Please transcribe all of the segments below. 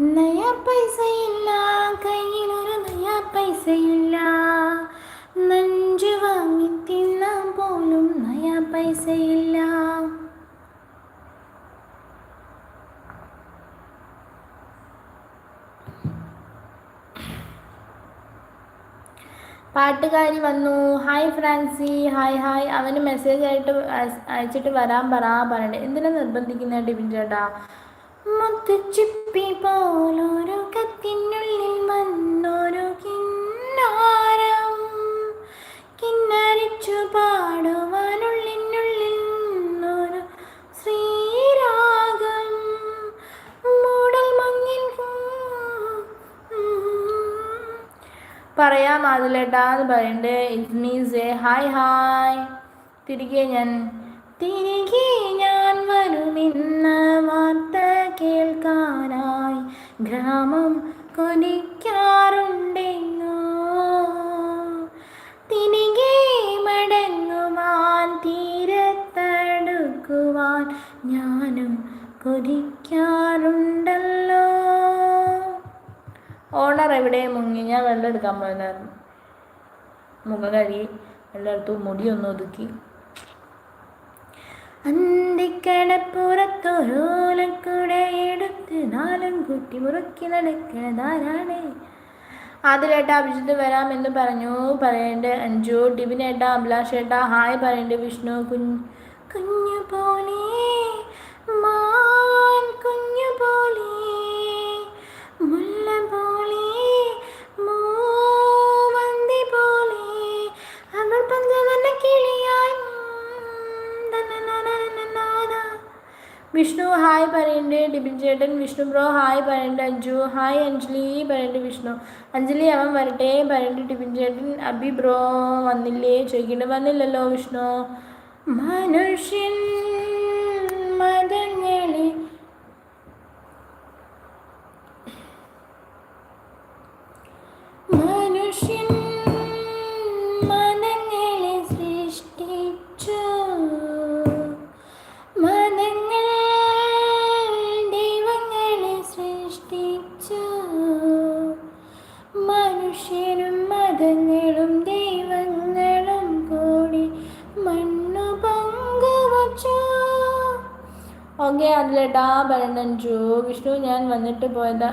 നയ പൈസയില്ല കയ്യിലൊരു നയാ പൈസയില്ല. നഞ്ചു വാങ്ങി തിന്നാൻ പോലും നയാ പൈസയില്ല. പാട്ടുകാരി വന്നു. ഹായ് ഫ്രാൻസി. Hi hi. അവന് മെസ്സേജ് ആയിട്ട് അയച്ച് അയച്ചിട്ട് വരാൻ പറ പറയണ്ടേ എന്തിനാ നിർബന്ധിക്കുന്ന ടിബിൻ ചേട്ടാ? മുത്തുച്ചിപ്പി പോലൊരു പറയാം അതിലേട്ടാ എന്ന് പറയണ്ടേ. It means a hi hi തിരികെ ഞാൻ തിരികെ ഞാൻ വരുമെന്ന വാർത്ത കേൾക്കാനായി ഗ്രാമം കൊതിക്കാറുണ്ടെന്നോ. തിരികെ മടങ്ങുവാൻ തീരത്തടുക്കുവാൻ ഞാനും കൊതിക്കാറുണ്ടല്ലോ. ഓണർ എവിടെ? മുങ്ങി. ഞാൻ വെള്ളം എടുക്കാൻ പോയതായിരുന്നു. മുഖം കഴുകി വെള്ളം എടുത്തു. മുടിയൊന്ന് ഒതുക്കി. അന്തിക്കടപ്പുറത്തൊരോലക്കൂടെ എടുത്ത് നാലും കുട്ടി മുറുക്കി നടക്കുന്നതാരാണ് അതിലേട്ടാ അഭിജിത്ത് വരാമെന്ന് പറഞ്ഞു. പറയേണ്ട അഞ്ചു ടിബിനേട്ടാ അഭിലാഷ് ഏട്ട ഹായ് പറയേണ്ട വിഷ്ണു കുഞ്ഞ് കുഞ്ഞു പോലെ മാൻ കുഞ്ഞു പോലെ വിഷ്ണു ഹായ് പറയണ്ട്. ഡിബിൻ ചേട്ടൻ വിഷ്ണു ബ്രോ ഹായ് പറയണ്ട്. അഞ്ജു ഹായ് അഞ്ജലി പറയണ്ട് വിഷ്ണു. അഞ്ജലി അവൻ വരട്ടെ പറയണ്ട് ഡിബിൻ ചേട്ടൻ. അബി ബ്രോ വന്നില്ലേ? ചോദിക്കണ്ട. വന്നില്ലല്ലോ വിഷ്ണു. മനുഷ്യൻ മതങ്ങളെ മനുഷ്യൻ ഓക്കെ അതിലേട്ടാ ഭരണഞ്ചു വിഷ്ണു ഞാൻ വന്നിട്ട് പോയതാ.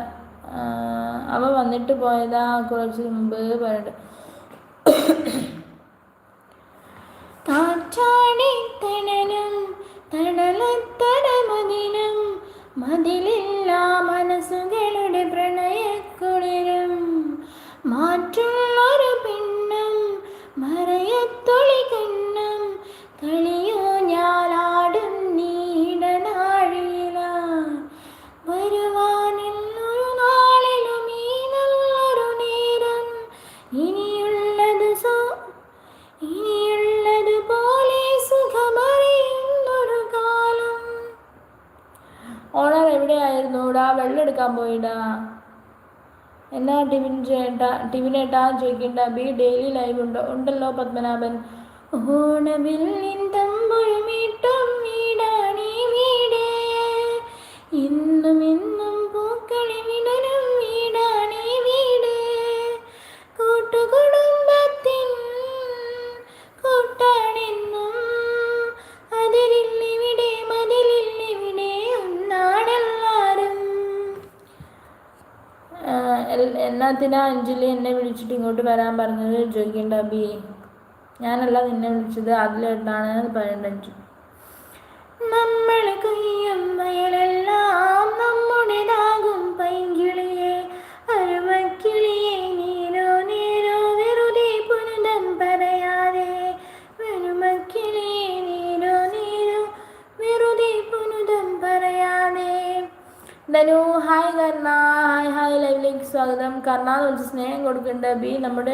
അവ വന്നിട്ട് പോയതാ കുറച്ച് മുമ്പ് പറയണ്ട കാറ്റാടി തണലും തണലത്തടമതിനും മതിലില്ല മനസ്സുകളുടെ പ്രണയക്കുളിരും. മാറ്റുള്ളൊരു ഇനിയുള്ളത് സോ ഇനിയുള്ളത് പോലെ സുഖമറിയുന്നൊരു കാലം. ഓണർ എവിടെയായിരുന്നു? ഡാ വെള്ളം എടുക്കാൻ പോയിടാ. എന്നാ ടിവിൻ ചേട്ടാ ടിവിനേട്ടാ ചോദിക്കണ്ട ബി ഡെയിലി ലൈവ് ഉണ്ടോ? ഉണ്ടല്ലോ പത്മനാഭൻ. ഓണവില്ലിൻ തമ്പുഴമീട്ടും എന്നാത്തിനാ അഞ്ജലി എന്നെ വിളിച്ചിട്ട് ഇങ്ങോട്ട് വരാൻ പറഞ്ഞത്? ചോദിക്കേണ്ട അബി. ഞാനല്ല നിന്നെ വിളിച്ചത്. അതിലെട്ടാണ് പറയേണ്ട അഞ്ജു. നമ്മൾ കൊയ്യും വയലെല്ലാം നമ്മുടേതാകും പൈങ്കിളിയെ. അരുമക്കിളിയെ നീരോ നീരോ വെറുതെ പുനരം പറയാതെ. വരുമക്കിളിയെ നീരോ നീരോ വെറുതെ പുനരം പറയാതെ. ധനു ഹായ് കർണ. ഹായ് സ്വാഗതം കർണ വിളിച്ച് സ്നേഹം കൊടുക്കേണ്ട ബി നമ്മുടെ